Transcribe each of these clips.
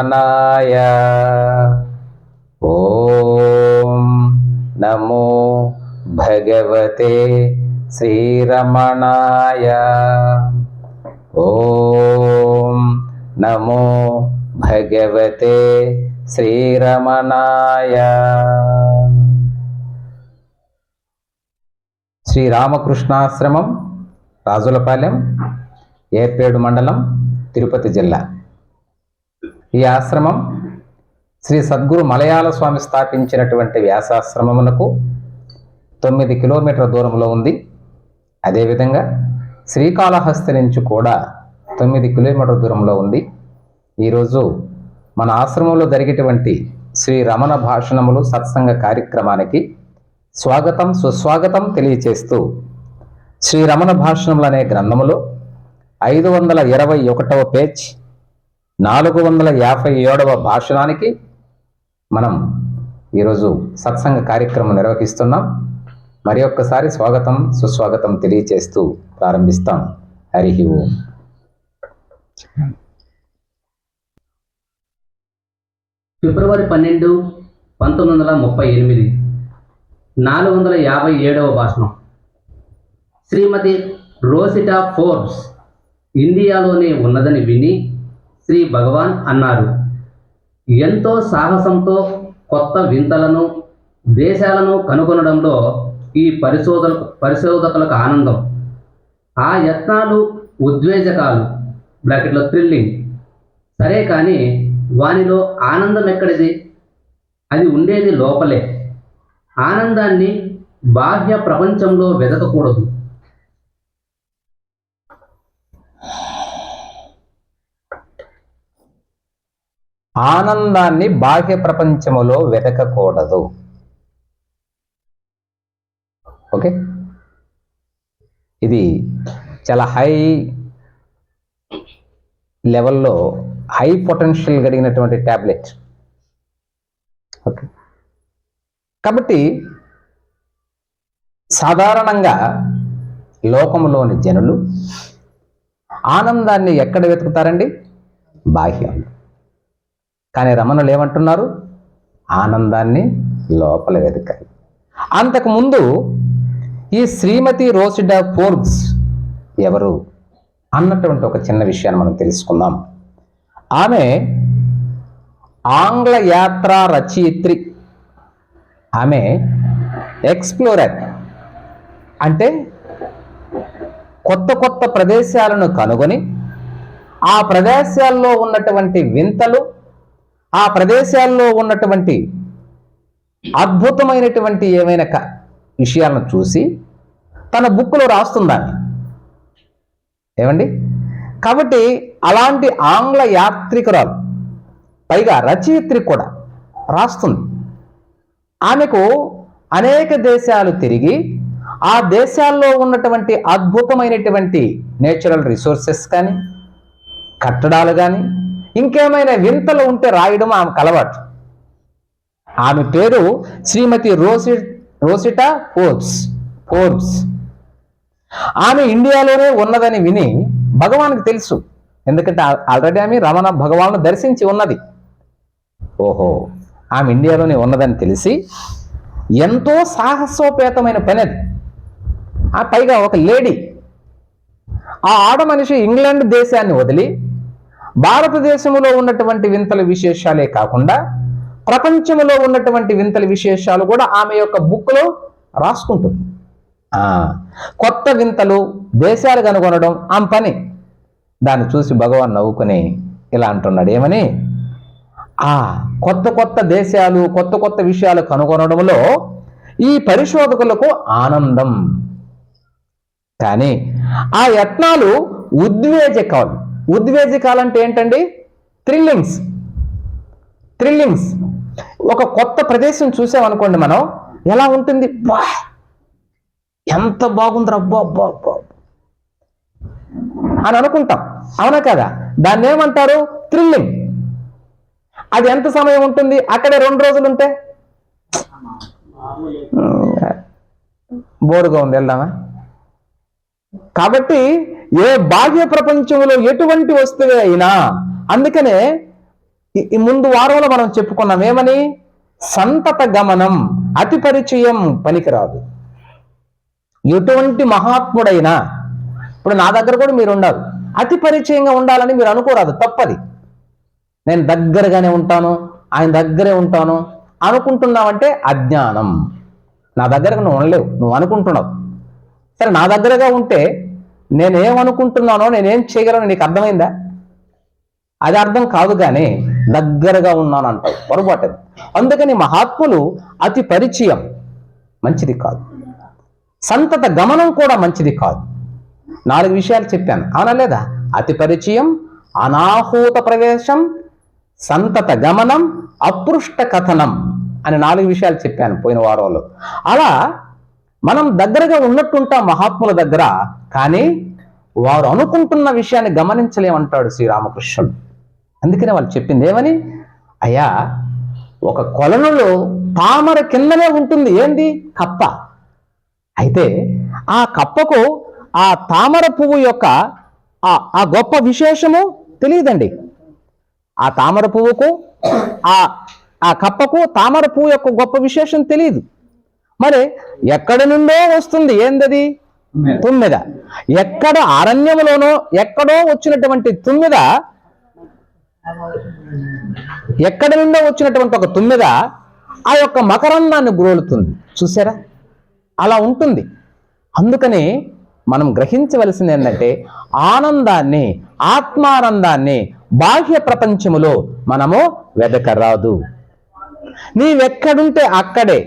శ్రీరమణాయ ఓం నమో భగవతే శ్రీరమణాయ ఓం నమో భగవతే శ్రీరమణాయ శ్రీరామకృష్ణాశ్రమం రాజులపాలెం ఏర్పేడు మండలం తిరుపతి జిల్లా ఈ ఆశ్రమం శ్రీ సద్గురు మలయాళ స్వామి స్థాపించినటువంటి వ్యాసాశ్రమమునకు తొమ్మిది కిలోమీటర్ల దూరంలో ఉంది. అదేవిధంగా శ్రీకాళహస్తి నుంచి కూడా తొమ్మిది కిలోమీటర్ల దూరంలో ఉంది. ఈరోజు మన ఆశ్రమంలో జరిగేటువంటి శ్రీ రమణ భాషణములు సత్సంగ కార్యక్రమానికి స్వాగతం సుస్వాగతం తెలియచేస్తూ శ్రీ రమణ భాషణములు అనే గ్రంథములో ఐదు వందల ఇరవై ఒకటవ పేజ్ నాలుగు వందల యాభై ఏడవ భాషణానికి మనం ఈరోజు సత్సంగ కార్యక్రమం నిర్వహిస్తున్నాం. మరి ఒక్కసారి స్వాగతం సుస్వాగతం తెలియచేస్తూ ప్రారంభిస్తాం. హరి ఓం. ఫిబ్రవరి పన్నెండు పంతొమ్మిది వందల ముప్పై ఎనిమిది. నాలుగు వందల యాభై ఏడవ భాషణం. శ్రీమతి రోసిటా ఫోర్బ్స్ ఇండియాలోనే ఉన్నదని విని శ్రీ భగవాన్ అన్నారు. ఎంతో సాహసంతో కొత్త వింతలను దేశాలను కనుగొనడంలో ఈ పరిశోధన పరిశోధకులకు ఆనందం. ఆ యత్నాలు ఉద్వేజకాలు బ్రాకెట్లో థ్రిల్లింగ్. సరే కానీ వానిలో ఆనందం ఎక్కడిది? అది ఉండేది లోపలే. ఆనందాన్ని బాహ్య ప్రపంచంలో వెతకకూడదు ఆనందాన్ని బాహ్య ప్రపంచములో వెతకకూడదు. ఓకే? ఇది చాలా హై లెవెల్లో హై పొటెన్షియల్ కలిగినటువంటి ట్యాబ్లెట్ ఓకే? కాబట్టి సాధారణంగా లోకంలోని జనులు ఆనందాన్ని ఎక్కడ వెతుకుతారండి? బాహ్యంలో. కానీ రమణులు ఏమంటున్నారు? ఆనందాన్ని లోపల వెతకాలి. అంతకుముందు ఈ శ్రీమతి రోసిడా ఫోర్బ్స్ ఎవరు అన్నటువంటి ఒక చిన్న విషయాన్ని మనం తెలుసుకుందాం. ఆమె ఆంగ్ల యాత్ర రచయిత్రి. ఆమె ఎక్స్ప్లోరర్. అంటే కొత్త కొత్త ప్రదేశాలను కనుగొని ఆ ప్రదేశాల్లో ఉన్నటువంటి వింతలు ఆ ప్రదేశాల్లో ఉన్నటువంటి అద్భుతమైనటువంటి ఏమైనా క- విషయాలను చూసి తన బుక్లో రాస్తుందాన్ని ఏమండి? కాబట్టి అలాంటి ఆంగ్ల యాత్రికురాలు పైగా రచయిత్రి కూడా రాస్తుంది. ఆమెకు అనేక దేశాలు తిరిగి ఆ దేశాల్లో ఉన్నటువంటి అద్భుతమైనటువంటి నేచురల్ రిసోర్సెస్ కానీ కట్టడాలు కానీ ఇంకేమైనా వింతలు ఉంటే రాయడం ఆమె అలవాటు ఆమె పేరు శ్రీమతి రోసి రోసిటా ఫోర్బ్స్ ఫోర్బ్స్. ఆమె ఇండియాలోనే ఉన్నదని విని భగవానికి తెలుసు. ఎందుకంటే ఆల్రెడీ ఆమె రమణ భగవాను దర్శించి ఉన్నది. ఓహో ఆమె ఇండియాలోనే ఉన్నదని తెలిసి ఎంతో సాహసోపేతమైన పని అది. ఆ పైగా ఒక లేడీ. ఆ ఆడ మనిషి ఇంగ్లాండ్ దేశాన్ని వదిలి భారతదేశంలో ఉన్నటువంటి వింతల విశేషాలే కాకుండా ప్రపంచంలో ఉన్నటువంటి వింతల విశేషాలు కూడా ఆమె యొక్క బుక్లో రాసుకుంటుంది. ఆ, కొత్త వింతలు దేశాలు కనుగొనడం ఆమె పని. దాన్ని చూసి భగవాన్ నవ్వుకుని ఇలా అంటున్నాడు ఏమని? ఆ కొత్త కొత్త దేశాలు కొత్త కొత్త విషయాలు కనుగొనడంలో ఈ పరిశోధకులకు ఆనందం. కానీ ఆ యత్నాలు ఉద్వేజకాలు. ఉద్వేజకాలు అంటే ఏంటండి? థ్రిల్లింగ్స్ థ్రిల్లింగ్స్ ఒక కొత్త ప్రదేశం చూసామనుకోండి మనం ఎలా ఉంటుంది? బా! ఎంత బాగుంది అబ్బా అబ్బా అబ్బా! అని అనుకుంటాం. అవునా కదా? దాన్ని ఏమంటారు? థ్రిల్లింగ్ అది ఎంత సమయం ఉంటుంది? అక్కడే రెండు రోజులు ఉంటే? బోరుగా ఉంది వెళ్దామా? కాబట్టి ఏ బాహ్య ప్రపంచంలో ఎటువంటి వస్తువు అయినా అందుకనే ఈ- ముందు వారంలో మనం చెప్పుకున్నాం ఏమని? సంతత గమనం అతి పరిచయం పనికిరాదు. ఎటువంటి మహాత్ముడైనా ఇప్పుడు నా దగ్గర కూడా మీరు ఉండాలి. అతి పరిచయంగా ఉండాలని మీరు అనుకోరాదు తప్పది. నేను దగ్గరగానే ఉంటాను ఆయన దగ్గరే ఉంటాను అనుకుంటున్నావంటే అజ్ఞానం. నా దగ్గరకు నువ్వు ఉండలేవు నువ్వు అనుకుంటున్నావు. సరే నా దగ్గరగా ఉంటే నేనేమనుకుంటున్నానో నేనేం చేయగలను నీకు అర్థమైందా? అది అర్థం కాదు కానీ దగ్గరగా ఉన్నాను అంటావు పొరపాటు. అందుకని మహాత్ములు అతి పరిచయం మంచిది కాదు. సంతత గమనం కూడా మంచిది కాదు. నాలుగు విషయాలు చెప్పాను. అవునా లేదా? అతి పరిచయం అనాహూత ప్రవేశం సంతత గమనం అపృష్ట కథనం అని నాలుగు విషయాలు చెప్పాను పోయిన వారంలో. అలా మనం దగ్గరగా ఉన్నట్టుంటాం మహాత్ముల దగ్గర కానీ వారు అనుకుంటున్న విషయాన్ని గమనించలేమంటాడు శ్రీరామకృష్ణుడు. అందుకనే వాళ్ళు చెప్పింది ఏమని? అయ్యా ఒక కొలనులో తామర కిందనే ఉంటుంది. ఏంది? కప్ప. అయితే ఆ కప్పకు ఆ తామర పువ్వు యొక్క ఆ ఆ గొప్ప విశేషము తెలియదండి. ఆ తామర పువ్వుకు ఆ ఆ కప్పకు తామర పువ్వు యొక్క గొప్ప విశేషం తెలియదు. మరి ఎక్కడి నుండో వస్తుంది. ఏందది? తుమ్మెద. ఎక్కడ అరణ్యములోనో ఎక్కడో వచ్చినటువంటి తుమ్మెద ఎక్కడి నుండో వచ్చినటువంటి ఒక తుమ్మెద ఆ యొక్క మకరందాన్ని గురోలుతుంది చూసారా అలా ఉంటుంది. అందుకని మనం గ్రహించవలసింది ఏంటంటే ఆనందాన్ని ఆత్మానందాన్ని బాహ్య ప్రపంచములో మనము వెదకరాదు. నీవెక్కడుంటే అక్కడే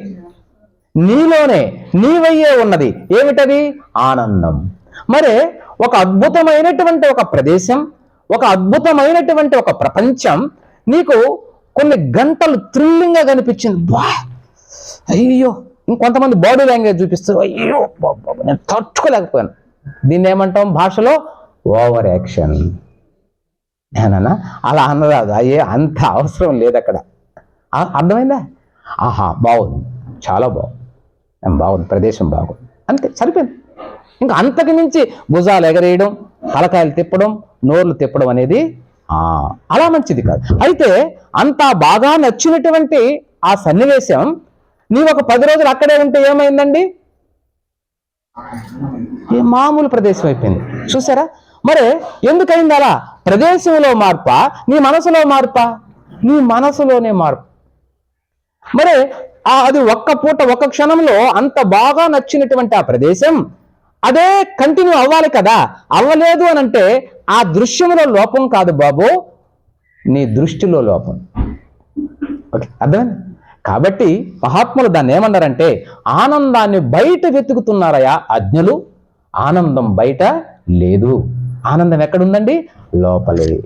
నీలోనే నీవయ్యే ఉన్నది. ఏమిటది? ఆనందం. మరి ఒక అద్భుతమైనటువంటి ఒక ప్రదేశం ఒక అద్భుతమైనటువంటి ఒక ప్రపంచం నీకు కొన్ని గంటలు థ్రిల్లింగ్గా కనిపించింది. బా! అయ్యో ఇంకొంతమంది బాడీ లాంగ్వేజ్ చూపిస్తారు. అయ్యో నేను తట్టుకోలేకపోయాను. దీన్ని ఏమంటాం భాషలో? Over action. నేనన్నా అలా అనరాదు అయ్యే అంత అవసరం లేదు అక్కడ. అర్థమైందా? ఆహా బాగుంది. చాలా బాగుంది. బాగుంది? ప్రదేశం బాగుంది. అంతే సరిపోయింది. ఇంకా అంతకు మించి భుజాలు ఎగరేయడం తలకాయలు తిప్పడం నోర్లు తిప్పడం అనేది ఆ, అలా మంచిది కాదు. అయితే అంత బాగా నచ్చినటువంటి ఆ సన్నివేశం నీవు ఒక పది రోజులు అక్కడే ఉంటే ఏమైందండి? మామూలు ప్రదేశం అయిపోయింది. చూసారా? మరి ఎందుకైంది అలా? ప్రదేశంలో మార్పా? నీ మనసులో మార్పా? నీ మనసులోనే మార్పు. మరి అది ఒక్క పూట ఒక్క క్షణంలో అంత బాగా నచ్చినటువంటి ఆ ప్రదేశం అదే కంటిన్యూ అవ్వాలి కదా. అవ్వలేదు అని అంటే ఆ దృశ్యంలో లోపం కాదు బాబు. నీ దృష్టిలో లోపం. ఓకే అర్థమైంది? కాబట్టి మహాత్ములు దాన్ని ఏమన్నారంటే ఆనందాన్ని బయట వెతుకుతున్నారయా అజ్ఞులు ఆనందం బయట లేదు. ఆనందం ఎక్కడుందండి? లోపలే.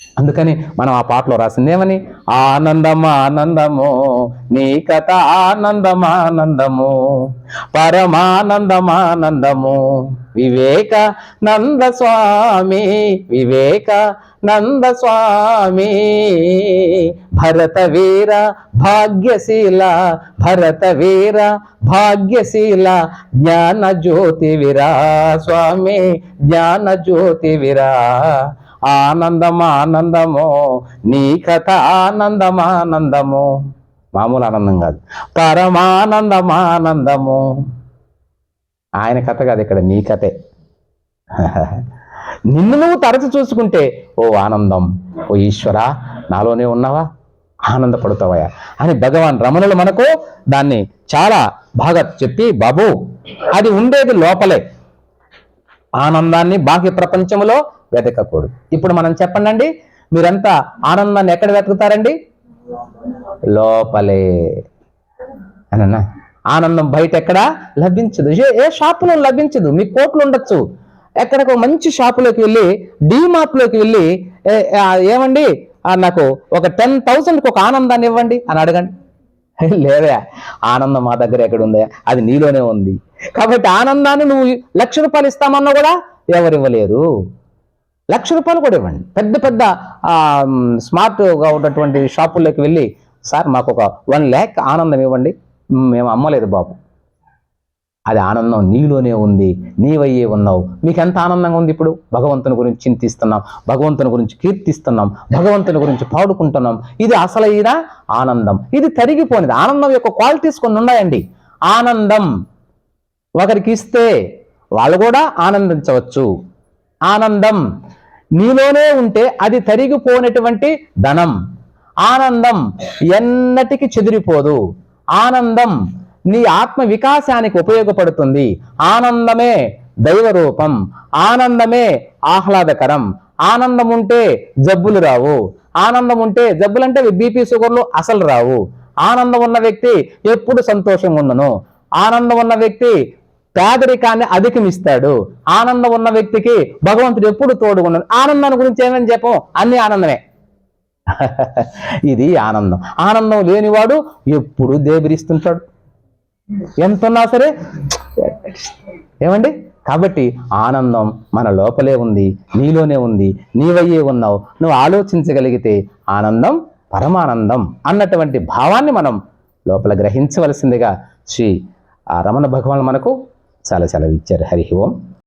అందుకని మనం ఆ పాటలో రాసింది ఏమని? ఆనందం ఆనందము నీ కథ ఆనందం ఆనందము పరమానందం ఆనందము వివేక నంద స్వామి వివేక నంద స్వామి భరత వీర భాగ్యశీల భరత వీర భాగ్యశీల జ్ఞాన జ్యోతి విరా స్వామి జ్ఞాన జ్యోతి విరా ఆనందం ఆనందము నీ కథ ఆనందం ఆనందము. మామూలు ఆనందం కాదు. పరమానందమానందము ఆయన కథ కాదు ఇక్కడ నీ కథే. నిన్ను నువ్వు తరచు చూసుకుంటే ఓ ఆనందం ఓ ఈశ్వర నాలోనే ఉన్నావా? ఆనందపడుతావయ్యా. అని భగవాన్ రమణులు మనకు దాన్ని చాలా బాగా చెప్పి బాబు అది ఉండేది లోపలే. ఆనందాన్ని బాహ్య ప్రపంచంలో వెతకకూడదు. ఇప్పుడు మనం చెప్పండి మీరంతా ఆనందాన్ని ఎక్కడ వెతుకుతారండి? లోపలే. అనన్నా? ఆనందం బయట ఎక్కడ లభించదు. ఏ ఏ షాపులో లభించదు? మీ కోట్లు ఉండొచ్చు. ఎక్కడికో మంచి షాపులోకి వెళ్ళి లోకి వెళ్ళి ఏమండి? నాకు ఒక టెన్ థౌసండ్కి ఒక ఆనందాన్ని ఇవ్వండి అని అడగండి. లేదా ఆనందం మా దగ్గర ఎక్కడ ఉందా అది నీలోనే ఉంది. కాబట్టి ఆనందాన్ని నువ్వు లక్ష రూపాయలు ఇస్తామన్నా కూడా ఎవరు ఇవ్వలేరు లక్ష రూపాయలు కూడా ఇవ్వండి. పెద్ద పెద్ద స్మార్ట్గా ఉన్నటువంటి షాపుల్లోకి వెళ్ళి సార్ మాకు ఒక వన్ ల్యాక్ ఆనందం ఇవ్వండి. మేము అమ్మలేదు బాబు. అది ఆనందం నీలోనే ఉంది. నీవయ్యే ఉన్నావు. మీకు ఎంత ఆనందంగా ఉంది ఇప్పుడు? భగవంతుని గురించి చింతిస్తున్నాం. భగవంతుని గురించి కీర్తిస్తున్నాం. భగవంతుని గురించి పాడుకుంటున్నాం. ఇది అసలైన ఆనందం. ఇది తరిగిపోనిది. ఆనందం యొక్క క్వాలిటీస్ కొన్ని ఉన్నాయండి. ఆనందం ఒకరికి ఇస్తే వాళ్ళు కూడా ఆనందించవచ్చు. ఆనందం నీలోనే ఉంటే అది తరిగిపోనటువంటి ధనం ఆనందం ఎన్నటికి చెదిరిపోదు. ఆనందం నీ ఆత్మ వికాసానికి ఉపయోగపడుతుంది. ఆనందమే దైవరూపం ఆనందమే ఆహ్లాదకరం. ఆనందం ఉంటే జబ్బులు రావు. ఆనందం ఉంటే జబ్బులు అంటే బీపీ షుగర్లు అసలు రావు. ఆనందం ఉన్న వ్యక్తి ఎప్పుడు సంతోషంగా ఉండను. ఆనందం ఉన్న వ్యక్తి పేదరికాన్ని అధిగమిస్తాడు ఆనందం ఉన్న వ్యక్తికి భగవంతుడు ఎప్పుడు తోడుగా ఉన్నాడు ఆనందాన్ని గురించి ఏమని చెప్పం అన్ని ఆనందమే. ఇది ఆనందం. ఆనందం లేనివాడు ఎప్పుడు దేబిరిస్తుంటాడు. ఎంత ఉన్నా సరే ఏమండి? కాబట్టి ఆనందం మన లోపలే ఉంది నీలోనే ఉంది నీవయ్యే ఉన్నావు. నువ్వు ఆలోచించగలిగితే ఆనందం పరమానందం అన్నటువంటి భావాన్ని మనం లోపల గ్రహించవలసిందిగా శ్రీ ఆ రమణ భగవాన్ మనకు చాలా చాలా ఇచ్చారు. హరి ఓం.